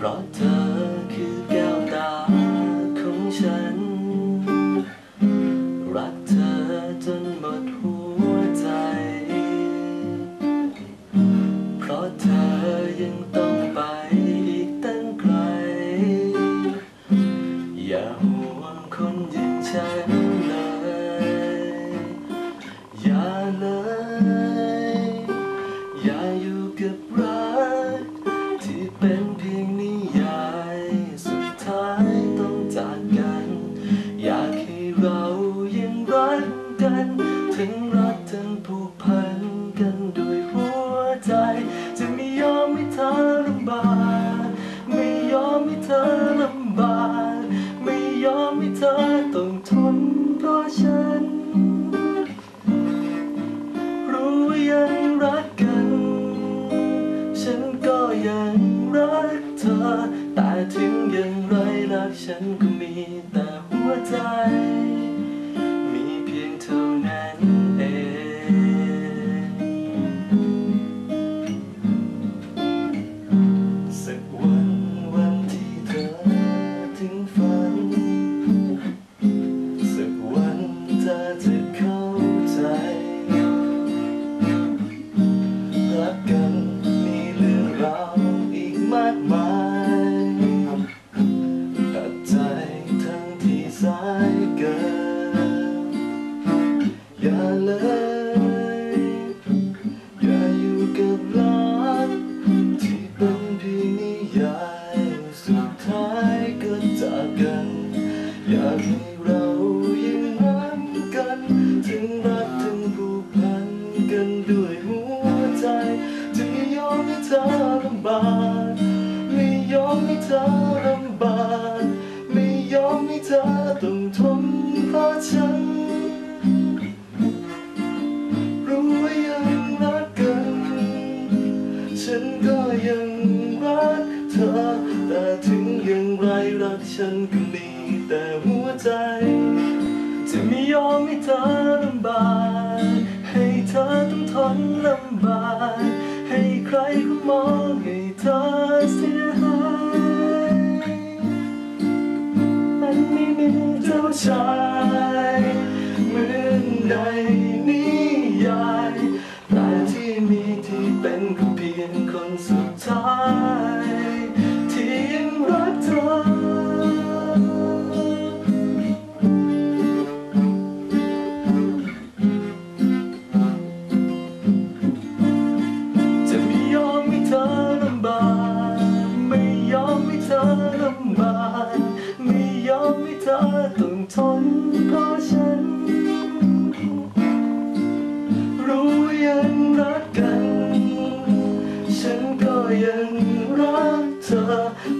เพราะเธอคือแก้วตาของฉัน รักเธอจนหมดหัวใจ เพราะเธอยังต้องไปอีกตั้งไกล อย่าห่วงคนยิ่งฉันเลย อย่าเลย อย่าอยู่กับเรา เรายังรักกัน ถึงรักทั้งผูกพันกันด้วยหัวใจ จะไม่ยอมให้เธอลำบากไม่ยอมให้เธอลำบากไม่ยอมให้เธอต้องทนเพราะฉัน รู้ว่ายังรักกัน ฉันก็ยังรักเธอ แต่ถึงอย่างไรรักฉันก็มีแต่หัวใจ ง ฉันก็มีแต่หัวใจ จะไม่ยอมให้เธอลำบากให้เธอต้องทนลำบากให้ใครเขามองให้เธอเสียหายมันไม่มีเจ้าชายเหมือนใน ทนเพราะฉัน รู้ยังรักกัน ฉันก็ยังรักเธอ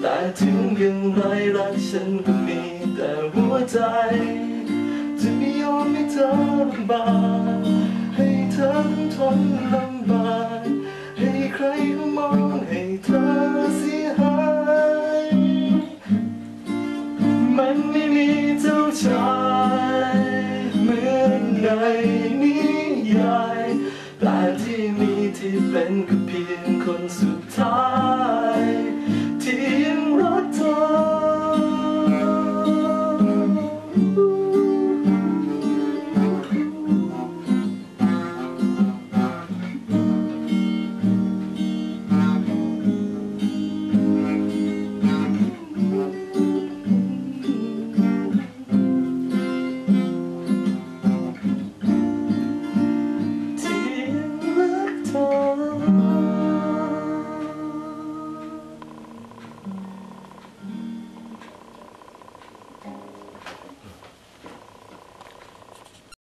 แต่ถึงอย่างไรรักฉันก็มีแต่หัวใจ จะไม่ยอมให้เธอลำบาก แต่ที่มีที่เป็นก็เพียงคนสุดท้าย